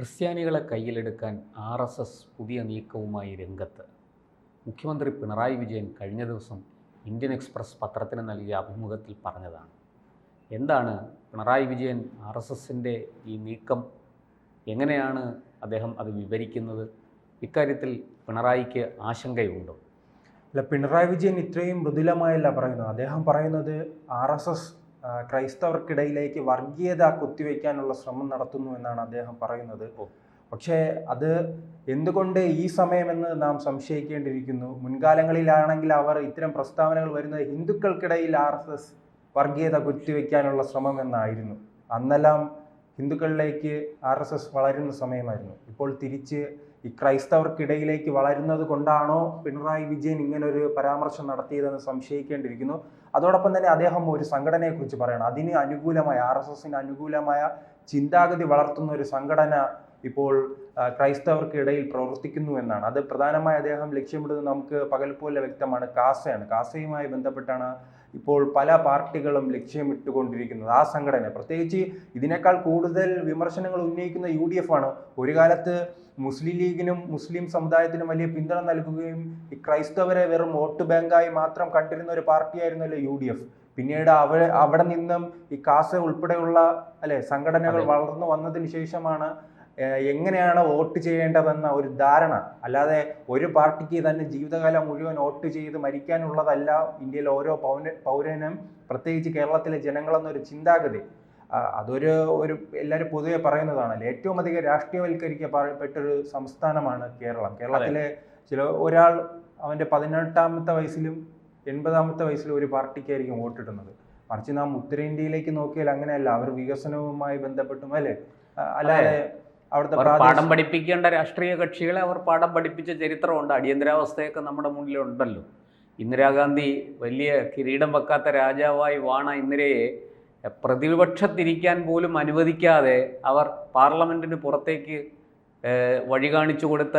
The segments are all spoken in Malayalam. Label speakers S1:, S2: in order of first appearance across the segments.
S1: ക്രിസ്ത്യാനികളെ കയ്യിലെടുക്കാൻ ആർ എസ് എസ് പുതിയ നീക്കവുമായി രംഗത്ത്. മുഖ്യമന്ത്രി പിണറായി വിജയൻ കഴിഞ്ഞ ദിവസം ഇന്ത്യൻ എക്സ്പ്രസ് പത്രത്തിന് നൽകിയ അഭിമുഖത്തിൽ പറഞ്ഞതാണ്. എന്താണ് പിണറായി വിജയൻ ആർ എസ് എസിന്റെ ഈ നീക്കം? എങ്ങനെയാണ് അദ്ദേഹം അത് വിവരിക്കുന്നത്? ഇക്കാര്യത്തിൽ പിണറായിക്ക് ആശങ്കയുണ്ടോ?
S2: അല്ല പിണറായി വിജയൻ ഇത്രയും മൃദുലമായല്ല പറയുന്നത്. അദ്ദേഹം പറയുന്നത് ആർ എസ് എസ് ക്രൈസ്തവർക്കിടയിലേക്ക് വർഗീയത കുത്തിവെക്കാനുള്ള ശ്രമം നടത്തുന്നു എന്നാണ് അദ്ദേഹം പറയുന്നത്. പക്ഷേ അത് എന്തുകൊണ്ട് ഈ സമയമെന്ന് നാം സംശയിക്കേണ്ടിയിരിക്കുന്നു? മുൻകാലങ്ങളിലാണെങ്കിൽ അവർ ഇത്തരം പ്രസ്താവനകൾ വരുന്നത് ഹിന്ദുക്കൾക്കിടയിൽ ആർ എസ് എസ് വർഗീയത കുത്തിവെക്കാനുള്ള ശ്രമം എന്നായിരുന്നു. അന്നെല്ലാം ഹിന്ദുക്കളിലേക്ക് ആർ എസ് എസ് വളരുന്ന സമയമായിരുന്നു. ഇപ്പോൾ തിരിച്ച് ഈ ക്രൈസ്തവർക്കിടയിലേക്ക് വളരുന്നത് കൊണ്ടാണോ പിണറായി വിജയൻ ഇങ്ങനൊരു പരാമർശം നടത്തിയതെന്ന് സംശയിക്കേണ്ടിയിരിക്കുന്നു. അതോടൊപ്പം തന്നെ അദ്ദേഹം ഒരു സംഘടനയെക്കുറിച്ച് പറയണം. അതിന് അനുകൂലമായ ആർ എസ് എസിന് അനുകൂലമായ ചിന്താഗതി വളർത്തുന്ന ഒരു സംഘടന ഇപ്പോൾ ക്രൈസ്തവർക്കിടയിൽ പ്രവർത്തിക്കുന്നു എന്നാണ്. അത് പ്രധാനമായി അദ്ദേഹം ലക്ഷ്യമിടുന്നത് നമുക്ക് പകൽ പോലെ വ്യക്തമാണ്. കാസയാണ്. കാസയുമായി ബന്ധപ്പെട്ടാണ് ഇപ്പോൾ പല പാർട്ടികളും ലക്ഷ്യമിട്ടുകൊണ്ടിരിക്കുന്നത്. ആ സംഘടന. പ്രത്യേകിച്ച് ഇതിനേക്കാൾ കൂടുതൽ വിമർശനങ്ങൾ ഉന്നയിക്കുന്ന യു ഡി എഫ് ആണ്. ഒരു കാലത്ത് മുസ്ലിം ലീഗിനും മുസ്ലിം സമുദായത്തിനും വലിയ പിന്തുണ നൽകുകയും ഈ ക്രൈസ്തവരെ വെറും വോട്ട് ബാങ്കായി മാത്രം കണ്ടിരുന്ന ഒരു പാർട്ടിയായിരുന്നല്ലോ യു ഡി എഫ് പിന്നീട് അവ അവിടെ നിന്നും ഈ കാസ ഉൾപ്പെടെയുള്ള അല്ലെ സംഘടനകൾ വളർന്നു വന്നതിന് ശേഷമാണ് എങ്ങനെയാണ് വോട്ട് ചെയ്യേണ്ടതെന്ന ഒരു ധാരണ. അല്ലാതെ ഒരു പാർട്ടിക്ക് തന്നെ ജീവിതകാലം മുഴുവൻ വോട്ട് ചെയ്ത് മരിക്കാനുള്ളതല്ല ഇന്ത്യയിലെ ഓരോ പൗര പൗരനും പ്രത്യേകിച്ച് കേരളത്തിലെ ജനങ്ങളെന്നൊരു ചിന്താഗതി. അതൊരു ഒരു എല്ലാവരും പൊതുവെ പറയുന്നതാണല്ലോ. ഏറ്റവും അധികം രാഷ്ട്രീയവൽക്കരിക്കപ്പെട്ടൊരു സംസ്ഥാനമാണ് കേരളം. കേരളത്തിലെ ചില ഒരാൾ അവന്റെ പതിനെട്ടാമത്തെ വയസ്സിലും എൺപതാമത്തെ വയസ്സിലും ഒരു പാർട്ടിക്കായിരിക്കും വോട്ടിടുന്നത്. മറിച്ച് നാം ഉത്തരേന്ത്യയിലേക്ക് നോക്കിയാൽ അങ്ങനെയല്ല. അവർ വികസനവുമായി ബന്ധപ്പെട്ടും അല്ലേ? അല്ലാതെ അവിടുത്തെ
S1: പാഠം പഠിപ്പിക്കേണ്ട രാഷ്ട്രീയ കക്ഷികളെ അവർ പാഠം പഠിപ്പിച്ച ചരിത്രമുണ്ട്. അടിയന്തരാവസ്ഥയൊക്കെ നമ്മുടെ മുന്നിലുണ്ടല്ലോ ഇന്ദിരാഗാന്ധി വലിയ കിരീടം വെക്കാത്ത രാജാവായി വാണ ഇന്ദിരയെ പ്രതിപക്ഷത്തിരിക്കാൻ പോലും അനുവദിക്കാതെ അവർ പാർലമെന്റിന് പുറത്തേക്ക് വഴി കാണിച്ചു കൊടുത്ത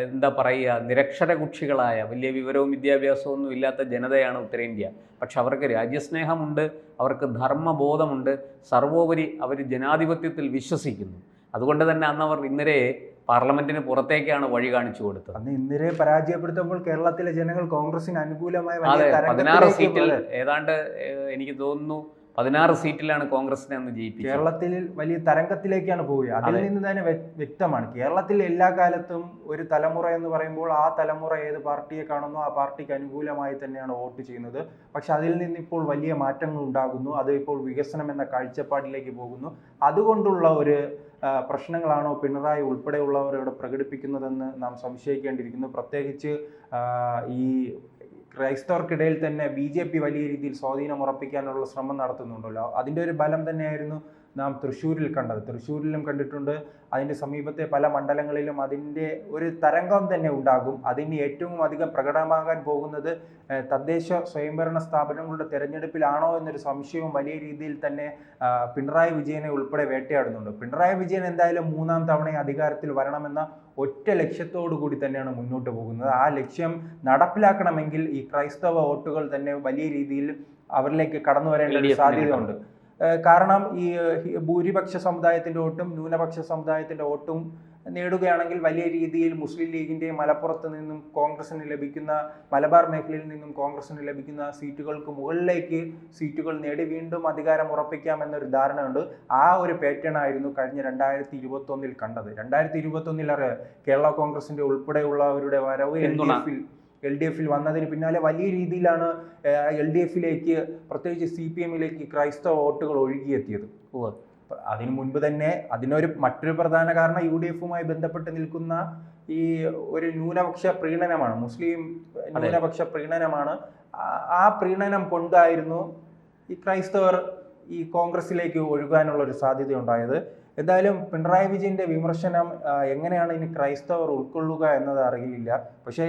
S1: എന്താ പറയുക നിരക്ഷര കുക്ഷികളായ വലിയ വിവരവും വിദ്യാഭ്യാസവും ഒന്നും ഇല്ലാത്ത ജനതയാണ് ഉത്തരേന്ത്യ. പക്ഷെ അവർക്ക് രാജ്യസ്നേഹമുണ്ട് അവർക്ക് ധർമ്മബോധമുണ്ട്. സർവോപരി അവർ ജനാധിപത്യത്തിൽ വിശ്വസിക്കുന്നു. അതുകൊണ്ട് തന്നെ അന്ന് അവർ ഇന്ദിരയെ പാർലമെന്റിന് പുറത്തേക്കാണ് വഴി കാണിച്ചു കൊടുത്തത്
S2: അന്ന് ഇന്ദിരയെ പരാജയപ്പെടുത്തുമ്പോൾ കേരളത്തിലെ ജനങ്ങൾ കോൺഗ്രസിന് അനുകൂലമായ
S1: പതിനാറ് സീറ്റിൽ. ഏതാണ്ട് എനിക്ക് തോന്നുന്നു പതിനാറ് സീറ്റിലാണ് കോൺഗ്രസിനെ അന്ന് ജയിപ്പിച്ചത്.
S2: കേരളത്തിൽ വലിയ തരംഗത്തിലേക്കാണ് പോവുക. അതിൽ നിന്ന് തന്നെ വ്യക്തമാണ്. കേരളത്തിൽ എല്ലാ കാലത്തും ഒരു തലമുറ എന്ന് പറയുമ്പോൾ ആ തലമുറ ഏത് പാർട്ടിയെ കാണുന്നു ആ പാർട്ടിക്ക് അനുകൂലമായി തന്നെയാണ് വോട്ട് ചെയ്യുന്നത്. പക്ഷെ അതിൽ നിന്ന് ഇപ്പോൾ വലിയ മാറ്റങ്ങൾ ഉണ്ടാകുന്നു. അത് ഇപ്പോൾ വികസനം എന്ന കാഴ്ചപ്പാടിലേക്ക് പോകുന്നു. അതുകൊണ്ടുള്ള ഒരു പ്രശ്നങ്ങളാണോ പിണറായി ഉൾപ്പെടെയുള്ളവർ ഇവിടെ പ്രകടിപ്പിക്കുന്നതെന്ന് നാം സംശയിക്കേണ്ടിയിരിക്കുന്നു. പ്രത്യേകിച്ച് ഈ ക്രൈസ്തവർക്കിടയിൽ തന്നെ ബി ജെ പി വലിയ രീതിയിൽ സ്വാധീനം ഉറപ്പിക്കാനുള്ള ശ്രമം നടത്തുന്നുണ്ടല്ലോ. അതിന്റെ ഒരു ബലം തന്നെയായിരുന്നു നാം തൃശ്ശൂരിൽ കണ്ടത്. തൃശ്ശൂരിലും കണ്ടിട്ടുണ്ട്. അതിന്റെ സമീപത്തെ പല മണ്ഡലങ്ങളിലും അതിന്റെ ഒരു തരംഗം തന്നെ ഉണ്ടാകും. അതിന് ഏറ്റവും അധികം പ്രകടമാകാൻ പോകുന്നത് തദ്ദേശ സ്വയംഭരണ സ്ഥാപനങ്ങളുടെ തിരഞ്ഞെടുപ്പിലാണോ എന്നൊരു സംശയവും വലിയ രീതിയിൽ തന്നെ പിണറായി വിജയനെ ഉൾപ്പെടെ വേട്ടയാടുന്നുണ്ട്. പിണറായി വിജയൻ എന്തായാലും മൂന്നാം തവണ അധികാരത്തിൽ വരണമെന്ന ഒറ്റ ലക്ഷ്യത്തോടു കൂടി തന്നെയാണ് മുന്നോട്ട് പോകുന്നത്. ആ ലക്ഷ്യം നടപ്പിലാക്കണമെങ്കിൽ ഈ ക്രൈസ്തവ വോട്ടുകൾ തന്നെ വലിയ രീതിയിൽ അവരിലേക്ക് കടന്നു വരേണ്ട ഒരു സാധ്യതയുണ്ട്. കാരണം ഈ ഭൂരിപക്ഷ സമുദായത്തിന്റെ വോട്ടും ന്യൂനപക്ഷ സമുദായത്തിന്റെ വോട്ടും നേടുകയാണെങ്കിൽ വലിയ രീതിയിൽ മുസ്ലിം ലീഗിന്റെ മലപ്പുറത്ത് നിന്നും കോൺഗ്രസിന് ലഭിക്കുന്ന മലബാർ മേഖലയിൽ നിന്നും കോൺഗ്രസിന് ലഭിക്കുന്ന സീറ്റുകൾക്ക് മുകളിലേക്ക് സീറ്റുകൾ നേടി വീണ്ടും അധികാരം ഉറപ്പിക്കാം എന്നൊരു ധാരണയുണ്ട്. ആ ഒരു പാറ്റേൺ ആയിരുന്നു കഴിഞ്ഞ രണ്ടായിരത്തി ഇരുപത്തി ഒന്നിൽ കണ്ടത്. രണ്ടായിരത്തി ഇരുപത്തി ഒന്നിൽ കേരള കോൺഗ്രസിന്റെ ഉൾപ്പെടെയുള്ളവരുടെ വരവ് എൽ ഡി എഫിൽ എൽ ഡി എഫിൽ വന്നതിന് പിന്നാലെ വലിയ രീതിയിലാണ് എൽ ഡി എഫിലേക്ക് പ്രത്യേകിച്ച് സി പി എമ്മിലേക്ക് ക്രൈസ്തവ വോട്ടുകൾ ഒഴുകിയെത്തിയത്. അതിനു മുൻപ് തന്നെ അതിനൊരു മറ്റൊരു പ്രധാന കാരണം യു ഡി എഫുമായി ബന്ധപ്പെട്ട് നിൽക്കുന്ന ഈ ഒരു ന്യൂനപക്ഷ പ്രീണനമാണ് മുസ്ലിം ന്യൂനപക്ഷ പ്രീണനമാണ്. ആ- പ്രീണനം കൊണ്ടായിരുന്നു ഈ ക്രൈസ്തവർ ഈ കോൺഗ്രസിലേക്ക് ഒഴുകാനുള്ള ഒരു സാധ്യത ഉണ്ടായത് എന്തായാലും പിണറായി വിജയന്റെ വിമർശനം എങ്ങനെയാണ് ഇനി ക്രൈസ്തവർ ഉൾക്കൊള്ളുക എന്നത് അറിയില്ല. പക്ഷേ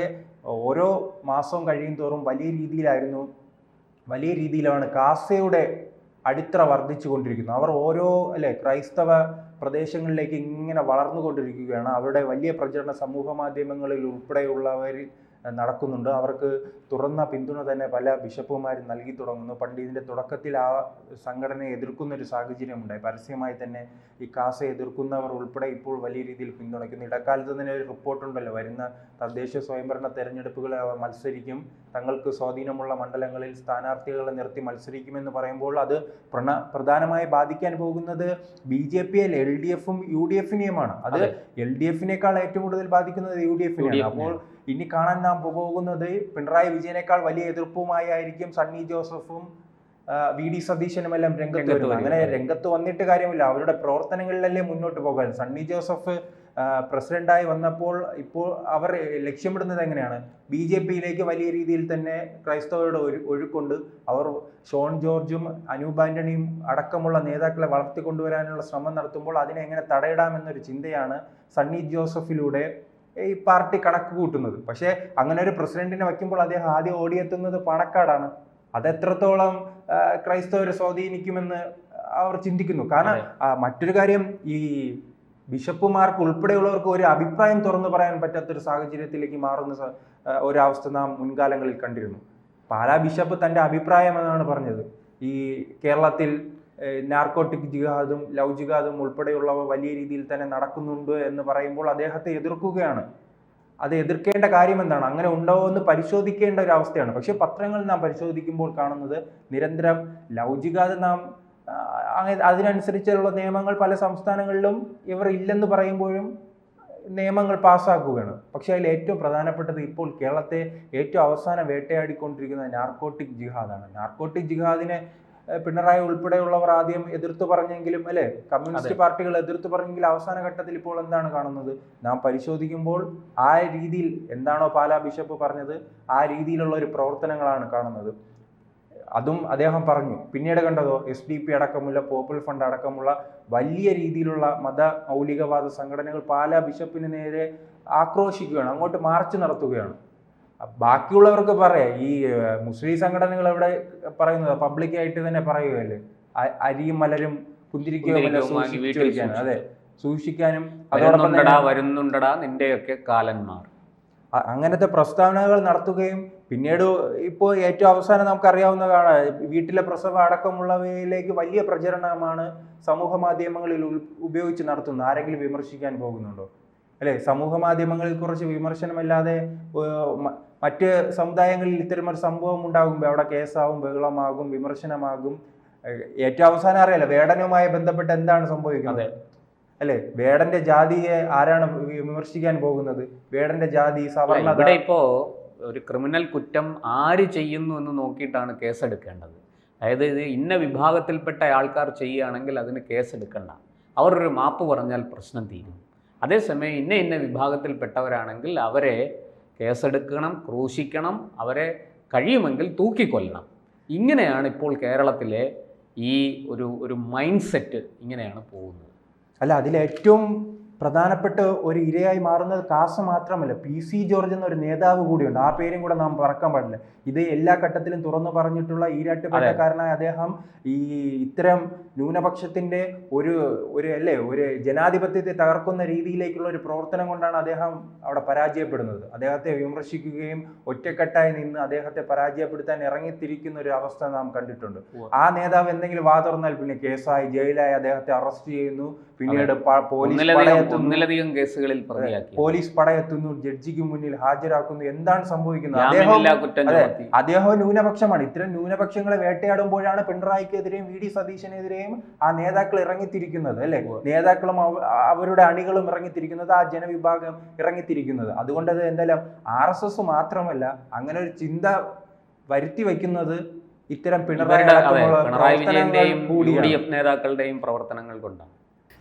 S2: ഓരോ മാസവും കഴിയും തോറും വലിയ രീതിയിലായിരുന്നു വലിയ രീതിയിലാണ് കാസയുടെ അടിത്തറ വർദ്ധിച്ചുകൊണ്ടിരിക്കുന്നു അവർ ഓരോ അല്ലെ ക്രൈസ്തവ പ്രദേശങ്ങളിലേക്ക് ഇങ്ങനെ വളർന്നുകൊണ്ടിരിക്കുകയാണ്. അവരുടെ വലിയ പ്രചരണ സമൂഹ മാധ്യമങ്ങളിൽ ഉൾപ്പെടെയുള്ളവരിൽ നടക്കുന്നുണ്ട്. അവർക്ക് തുറന്ന പിന്തുണ തന്നെ പല ബിഷപ്പുമാരും നൽകി തുടങ്ങുന്നു. പണ്ട് ഇതിന്റെ തുടക്കത്തിൽ ആ സംഘടനയെ എതിർക്കുന്ന ഒരു സാഹചര്യമുണ്ടായി പരസ്യമായി തന്നെ ഈ കാസ എതിർക്കുന്നവർ ഉൾപ്പെടെ ഇപ്പോൾ വലിയ രീതിയിൽ പിന്തുണയ്ക്കുന്നു. ഇടക്കാലത്ത് തന്നെ ഒരു റിപ്പോർട്ടുണ്ടല്ലോ വരുന്ന തദ്ദേശ സ്വയംഭരണ തെരഞ്ഞെടുപ്പുകൾ മത്സരിക്കും. തങ്ങൾക്ക് സ്വാധീനമുള്ള മണ്ഡലങ്ങളിൽ സ്ഥാനാർത്ഥികളെ നിർത്തി മത്സരിക്കുമെന്ന് പറയുമ്പോൾ അത് പ്രണ പ്രധാനമായി ബാധിക്കാൻ പോകുന്നത് ബി ജെ പി അല്ല എൽ ഡി എഫും യു ഡി എഫിനെയുമാണ്. അതെ. എൽ ഡി എഫിനേക്കാൾ ഏറ്റവും കൂടുതൽ ബാധിക്കുന്നത് യു ഡി എഫിനെയാണ്. അപ്പോൾ ഇനി കാണാൻ നാം പോകുന്നത് പിണറായി വിജയനേക്കാൾ വലിയ എതിർപ്പുമായി ആയിരിക്കും സണ്ണി ജോസഫും വി ഡി സതീശനും എല്ലാം രംഗത്ത് വരുന്നത്.
S1: വരും.
S2: അങ്ങനെ രംഗത്ത് വന്നിട്ട് കാര്യമില്ല. അവരുടെ പ്രവർത്തനങ്ങളിലല്ലേ മുന്നോട്ട് പോകാൻ. സണ്ണി ജോസഫ് പ്രസിഡന്റായി വന്നപ്പോൾ ഇപ്പോൾ അവർ ലക്ഷ്യമിടുന്നത് എങ്ങനെയാണ്? ബി ജെ പിയിലേക്ക് വലിയ രീതിയിൽ തന്നെ ക്രൈസ്തവരുടെ ഒരു ഒഴുക്കുണ്ട്. അവർ ഷോൺ ജോർജും അനൂപ് ആന്റണിയും അടക്കമുള്ള നേതാക്കളെ വളർത്തിക്കൊണ്ടുവരാനുള്ള ശ്രമം നടത്തുമ്പോൾ അതിനെ എങ്ങനെ തടയിടാമെന്നൊരു ചിന്തയാണ് സണ്ണി ജോസഫിലൂടെ ഈ പാർട്ടി കണക്ക് കൂട്ടുന്നത്. പക്ഷേ അങ്ങനെ ഒരു പ്രസിഡന്റിനെ വയ്ക്കുമ്പോൾ അദ്ദേഹം ആദ്യം ഓടിയെത്തുന്നത് പണക്കാടാണ്. അത് എത്രത്തോളം ആ, ക്രൈസ്തവരെ സ്വാധീനിക്കുമെന്ന് അവർ ചിന്തിക്കുന്നു. കാരണം മറ്റൊരു കാര്യം ഈ ബിഷപ്പുമാർക്ക് ഉൾപ്പെടെയുള്ളവർക്ക് ഒരു അഭിപ്രായം തുറന്നു പറയാൻ പറ്റാത്തൊരു സാഹചര്യത്തിലേക്ക് മാറുന്ന ഒരവസ്ഥ നാം മുൻകാലങ്ങളിൽ കണ്ടിരുന്നു. പാലാ ബിഷപ്പ് തന്റെ അഭിപ്രായം എന്നാണ് പറഞ്ഞത്. ഈ കേരളത്തിൽ നാർക്കോട്ടിക് ജിഹാദും ലവ് ജിഹാദും ഉൾപ്പെടെയുള്ളവ വലിയ രീതിയിൽ തന്നെ നടക്കുന്നുണ്ട് എന്ന് പറയുമ്പോൾ അദ്ദേഹത്തെ എതിർക്കുകയാണ്. അത് എതിർക്കേണ്ട കാര്യം എന്താണ്? അങ്ങനെ ഉണ്ടോ എന്ന് പരിശോധിക്കേണ്ട ഒരു അവസ്ഥയാണ്. പക്ഷേ പത്രങ്ങൾ നാം പരിശോധിക്കുമ്പോൾ കാണുന്നത് നിരന്തരം ലവ് ജിഹാദ് നാം അതിനനുസരിച്ചുള്ള നിയമങ്ങൾ പല സംസ്ഥാനങ്ങളിലും ഇവർ ഇല്ലെന്ന് പറയുമ്പോഴും നിയമങ്ങൾ പാസ്സാക്കുകയാണ്. പക്ഷേ അതിൽ ഏറ്റവും പ്രധാനപ്പെട്ടത് ഇപ്പോൾ കേരളത്തെ ഏറ്റവും അവസാനം വേട്ടയാടിക്കൊണ്ടിരിക്കുന്നത് നാർക്കോട്ടിക് ജിഹാദാണ്. നാർക്കോട്ടിക് ജിഹാദിനെ പിണറായി ഉൾപ്പെടെയുള്ളവർ ആദ്യം എതിർത്ത് പറഞ്ഞെങ്കിലും അല്ലെ? കമ്മ്യൂണിസ്റ്റ് പാർട്ടികൾ എതിർത്ത് പറഞ്ഞെങ്കിൽ അവസാന ഘട്ടത്തിൽ ഇപ്പോൾ എന്താണ് കാണുന്നത്? നാം പരിശോധിക്കുമ്പോൾ ആ രീതിയിൽ എന്താണോ പാലാ ബിഷപ്പ് പറഞ്ഞത് ആ രീതിയിലുള്ള ഒരു പ്രവർത്തനങ്ങളാണ് കാണുന്നത്. അതും അദ്ദേഹം പറഞ്ഞു. പിന്നീട് കണ്ടതോ? എസ് ഡി പി അടക്കമുള്ള പോപ്പുലർ ഫണ്ട് അടക്കമുള്ള വലിയ രീതിയിലുള്ള മത മൗലികവാദ സംഘടനകൾ പാലാ ബിഷപ്പിന് നേരെ ആക്രോശിക്കുകയാണ് അങ്ങോട്ട് മാർച്ച് നടത്തുകയാണ്. ബാക്കിയുള്ളവർക്ക് പറയാം. ഈ മുസ്ലിം സംഘടനകൾ ഇവിടെ പറയുന്നത്? പബ്ലിക്കായിട്ട് തന്നെ പറയുകയല്ലേ? അരിയും മലരും കുന്തിരിക്കുകയും അതെ സൂക്ഷിക്കാനും അതോടൊപ്പം
S1: വരുന്നുണ്ടടാ നിന്റെയൊക്കെ കാലന്മാർ.
S2: അങ്ങനത്തെ പ്രസ്താവനകൾ നടത്തുകയും പിന്നീട് ഇപ്പോൾ ഏറ്റവും അവസാനം നമുക്കറിയാവുന്നതാണ് വീട്ടിലെ പ്രസവം അടക്കമുള്ളവയിലേക്ക് വലിയ പ്രചരണമാണ് സമൂഹ മാധ്യമങ്ങളിൽ ഉപയോഗിച്ച് നടത്തുന്നത്. ആരെങ്കിലും വിമർശിക്കാൻ പോകുന്നുണ്ടോ? അല്ലെ? സമൂഹ മാധ്യമങ്ങളിൽ കുറച്ച് വിമർശനമല്ലാതെ മറ്റ് സമുദായങ്ങളിൽ ഇത്തരമൊരു സംഭവം ഉണ്ടാകുമ്പോൾ അവിടെ കേസാവും ബഹളമാകും വിമർശനമാകും. ഏറ്റവും അവസാനം അറിയാലോ വേടനുമായി ബന്ധപ്പെട്ട് എന്താണ് സംഭവിക്കുന്നത്. അല്ലെ? വേടന്റെ ജാതിയെ ആരാണ് വിമർശിക്കാൻ പോകുന്നത്? വേടന്റെ ജാതി സവർണ
S1: ഇവിടെ ഇപ്പോ ഒരു ക്രിമിനൽ കുറ്റം ആര് ചെയ്യുന്നു എന്ന് നോക്കിയിട്ടാണ് കേസെടുക്കേണ്ടത്. അതായത് ഇത് ഇന്ന വിഭാഗത്തിൽപ്പെട്ട ആൾക്കാർ ചെയ്യുകയാണെങ്കിൽ അതിന് കേസെടുക്കണ്ട. അവർ ഒരു മാപ്പ് പറഞ്ഞാൽ പ്രശ്നം തീരും. അതേസമയം ഇന്ന ഇന്ന വിഭാഗത്തിൽപ്പെട്ടവരാണെങ്കിൽ അവരെ കേസെടുക്കണം ക്രൂശിക്കണം അവരെ കഴിയുമെങ്കിൽ തൂക്കിക്കൊല്ലണം. ഇങ്ങനെയാണ് ഇപ്പോൾ കേരളത്തിലെ ഈ ഒരു ഒരു മൈൻഡ് സെറ്റ് ഇങ്ങനെയാണ് പോകുന്നത്.
S2: അല്ല അതിൽ ഏറ്റവും പ്രധാനപ്പെട്ട ഒരു ഇരയായി മാറുന്നത് കാസ മാത്രമല്ല. പി സി ജോർജ് എന്നൊരു നേതാവ് കൂടിയുണ്ട്. ആ പേരും കൂടെ നാം പറക്കാൻ പാടില്ല. ഇത് എല്ലാ ഘട്ടത്തിലും തുറന്നു പറഞ്ഞിട്ടുള്ള ഈരാട്ടുപേട്ടക്കാരനായ അദ്ദേഹം ഈ ഇത്തരം ന്യൂനപക്ഷത്തിന്റെ ഒരു ഒരു അല്ലേ ഒരു ജനാധിപത്യത്തെ തകർക്കുന്ന രീതിയിലേക്കുള്ള ഒരു പ്രവർത്തനം കൊണ്ടാണ് അദ്ദേഹം അവിടെ പരാജയപ്പെടുന്നത്. അദ്ദേഹത്തെ വിമർശിക്കുകയും ഒറ്റക്കെട്ടായി നിന്ന് അദ്ദേഹത്തെ പരാജയപ്പെടുത്താൻ ഇറങ്ങിത്തിരിക്കുന്ന ഒരു അവസ്ഥ നാം കണ്ടിട്ടുണ്ട്. ആ നേതാവ് എന്തെങ്കിലും വാ തുറന്നാൽ പിന്നെ കേസായി ജയിലായി അദ്ദേഹത്തെ അറസ്റ്റ് ചെയ്യുന്നു. പിന്നീട് പോലീസ്
S1: ഒന്നിലധികം ഒന്നിലധികം കേസുകളിൽ പ്രതിയാക്കി.
S2: പോലീസ് പടയെത്തുന്നു ജഡ്ജിക്ക് മുന്നിൽ ഹാജരാക്കുന്നു എന്താണ് സംഭവിക്കുന്നത്? അദ്ദേഹം അദ്ദേഹം ന്യൂനപക്ഷമാണ്. ഇത്തരം ന്യൂനപക്ഷങ്ങളെ വേട്ടയാടുമ്പോഴാണ് പിണറായിക്കെതിരെയും വി. ഡി. സതീശനെതിരെയും ആ നേതാക്കൾ ഇറങ്ങിത്തിരിക്കുന്നത് അല്ലെ? നേതാക്കളും അവരുടെ അണികളും ഇറങ്ങിത്തിരിക്കുന്നത് ആ ജനവിഭാഗം ഇറങ്ങിത്തിരിക്കുന്നത്. അതുകൊണ്ട് അത് എന്തായാലും ആർ എസ് എസ് മാത്രമല്ല അങ്ങനെ ഒരു ചിന്ത വരുത്തി വയ്ക്കുന്നത് ഇത്തരം പിണറായി
S1: പിണറായി വിജയന്റെയും യു ഡി എഫ് നേതാക്കളുടെയും പ്രവർത്തനങ്ങൾ കൊണ്ടാണ്.